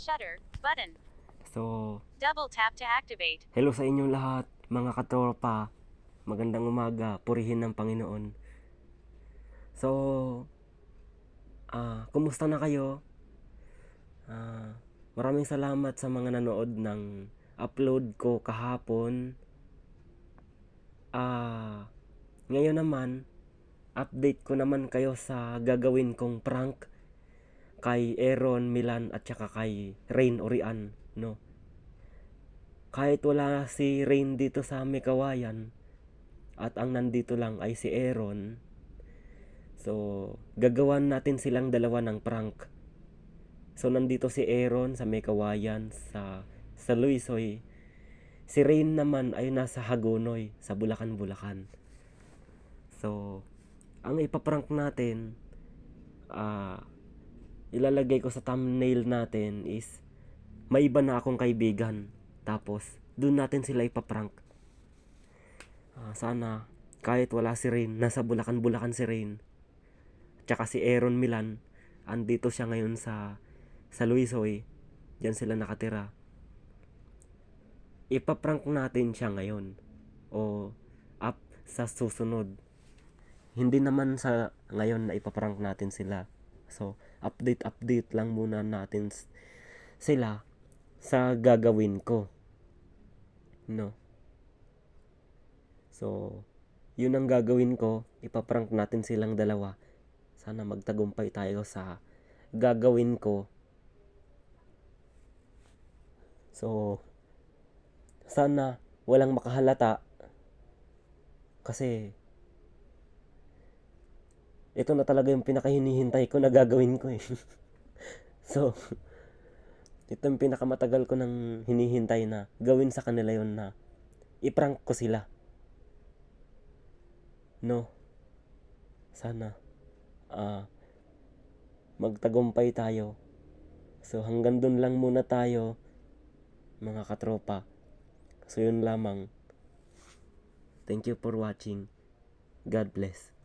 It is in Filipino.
shutter button. So, Double tap to activate. hello sa inyong lahat, mga katropa. Magandang umaga, purihin ng Panginoon. So, ah, kumusta na kayo? Ah, maraming salamat sa mga nanood ng upload ko kahapon. Ah, ngayon naman, update ko naman kayo sa gagawin kong prank kay Aaron Milan at saka kay Rain Orian, no? Kahit wala si Rain dito sa Mekawayan at ang nandito lang ay si Aaron, so gagawan natin silang dalawa ng prank. So nandito si Aaron sa Mekawayan sa sa Luisoy. Si Rain naman ay nasa Hagonoy sa Bulacan, Bulacan. So ang ipaprank natin ah ilalagay ko sa thumbnail natin is may iba na akong kaibigan. Tapos, doon natin sila ipaprank. Ah, sana, kahit wala si Rain, nasa Bulacan-Bulacan si Rain. Tsaka si Aaron Milan, andito siya ngayon sa sa Luisoy. Diyan sila nakatira. Ipaprank natin siya ngayon. O up sa susunod. Hindi naman sa ngayon na ipaprank natin sila. So, update-update lang muna natin sila sa gagawin ko. No. So, yun ang gagawin ko. Ipaprank natin silang dalawa. Sana magtagumpay tayo sa gagawin ko. So, sana walang makahalata. Kasi, ito na talaga yung pinakahinihintay ko na gagawin ko eh. so, ito yung pinakamatagal ko nang hinihintay na gawin sa kanila yon na iprank ko sila. No. Sana. Ah, magtagumpay tayo. So, hanggang dun lang muna tayo, mga katropa. So, yun lamang. Thank you for watching. God bless.